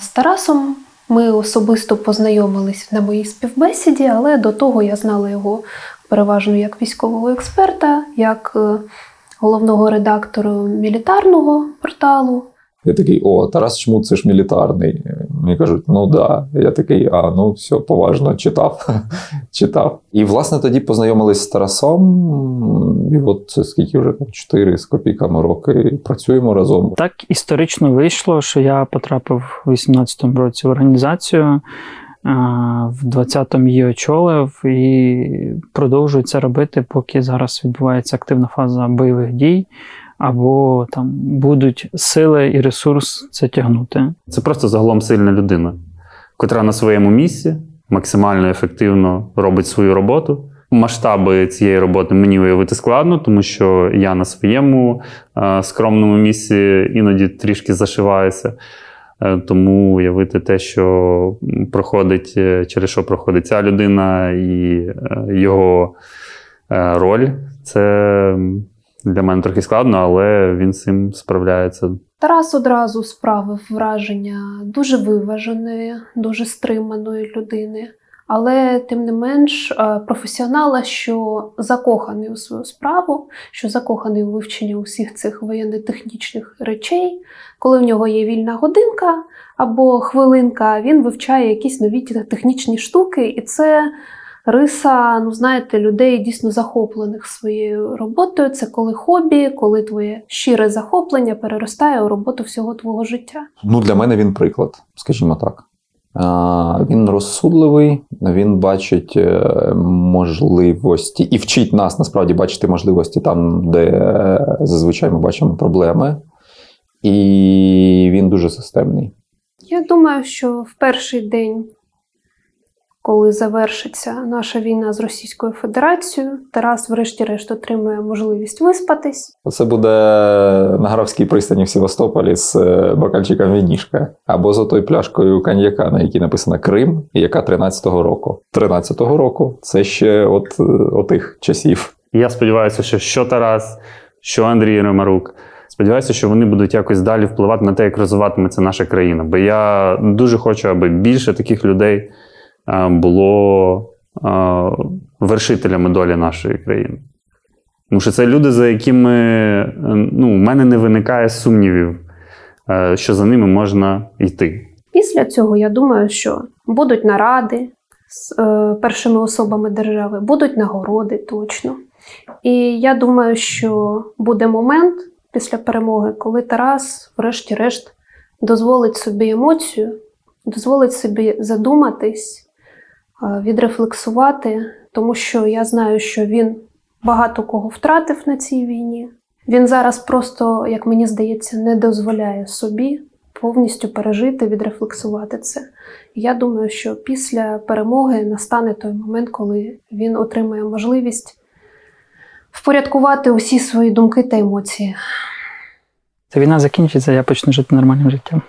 З Тарасом ми особисто познайомились на моїй співбесіді, але до того я знала його переважно як військового експерта, як е, головного редактора мілітарного порталу. Я такий, о, Тарас Чмут, це ж мілітарний. Мені кажуть, ну да. Я такий, а ну все, поважно, читав. читав. І власне тоді познайомились з Тарасом. І от скільки вже там 4 з копійками роки працюємо разом. Так історично вийшло, що я потрапив у 18-му році в організацію, в 20-му її очолив і продовжую це робити, поки зараз відбувається активна фаза бойових дій, або там будуть сили і ресурс це тягнути. Це просто загалом сильна людина, котра на своєму місці максимально ефективно робить свою роботу. Масштаби цієї роботи мені уявити складно, тому що я на своєму е, скромному місці іноді трішки зашиваюся. Е, Тому уявити те, що проходить, е, через що проходить ця людина і е, його е, роль, це для мене трохи складно, але він з цим справляється Тарас одразу справив враження дуже виваженої, дуже стриманої людини, але тим не менш е, професіонала, що закоханий у свою справу, що закоханий у вивчення усіх цих воєнно-технічних речей. Коли в нього є вільна годинка або хвилинка, він вивчає якісь нові технічні штуки, і це риса, ну знаєте, людей дійсно захоплених своєю роботою. Це коли хобі, коли твоє щире захоплення переростає у роботу всього твого життя. Ну, для мене він приклад, скажімо так. Він розсудливий, він бачить е, можливості і вчить нас насправді бачити можливості там, де е, зазвичай ми бачимо проблеми. І він дуже системний. Я думаю, що в перший день, коли завершиться наша війна з Російською Федерацією, Тарас, врешті-решт, отримує можливість виспатись. Це буде на Графській пристані в Севастополі з е, бокальчиком вінішка або з отою пляшкою коньяка, на якій написано Крим, і яка 13-го року. 13-го року це ще от, е, отих часів. Я сподіваюся, що що Тарас, що Андрій Ромарук. Сподіваюся, що вони будуть якось далі впливати на те, як розвиватиметься наша країна. Бо я дуже хочу, аби більше таких людей було е, вершителями долі нашої країни. Тому що це люди, за якими е, ну, у мене не виникає сумнівів, е, що за ними можна йти. Після цього я думаю, що будуть наради з е, першими особами держави, будуть нагороди точно. І я думаю, що буде момент після перемоги, коли Тарас, врешті-решт, дозволить собі емоцію, дозволить собі задуматись, е, відрефлексувати, тому що я знаю, що він багато кого втратив на цій війні. Він зараз просто, як мені здається, не дозволяє собі повністю пережити, відрефлексувати це. Я думаю, що після перемоги настане той момент, коли він отримає можливість впорядкувати усі свої думки та емоції. Ця війна закінчиться, я почну жити нормальним життям.